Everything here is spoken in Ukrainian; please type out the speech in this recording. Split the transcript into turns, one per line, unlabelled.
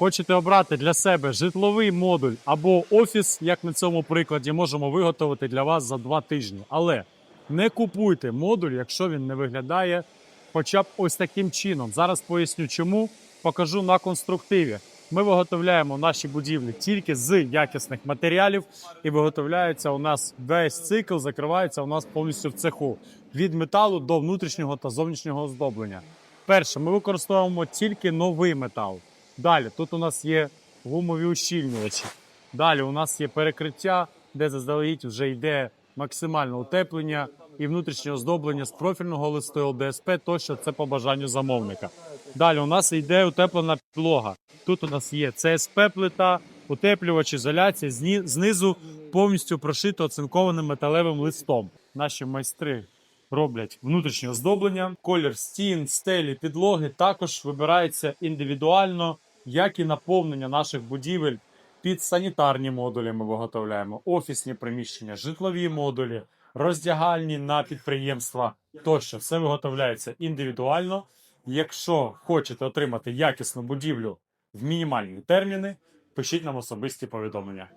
хочете обрати для себе житловий модуль або офіс, як на цьому прикладі, можемо виготовити для вас за два тижні. Але не купуйте модуль, якщо він не виглядає хоча б ось таким чином. Зараз поясню, чому покажу на конструктиві. Ми виготовляємо наші будівлі тільки з якісних матеріалів, і виготовляється у нас весь цикл, закривається у нас повністю в цеху від металу до внутрішнього та зовнішнього оздоблення. Перше, ми використовуємо тільки новий метал. Далі тут у нас є гумові ущільнювачі. Далі у нас є перекриття, де заздалегідь вже йде максимальне утеплення і внутрішнє оздоблення з профільного листу ЛДСП, тощо це по бажанню замовника. Далі у нас йде утеплена підлога. Тут у нас є ЦСП плита, утеплювач ізоляція, знизу повністю прошито оцинкованим металевим листом. Наші майстри роблять внутрішнє оздоблення, колір стін, стелі, підлоги також вибирається індивідуально, як і наповнення наших будівель під санітарні модулі. Ми виготовляємо офісні приміщення, житлові модулі, роздягальні на підприємства. Тощо все виготовляється індивідуально. Якщо хочете отримати якісну будівлю в мінімальні терміни, пишіть нам особисті повідомлення.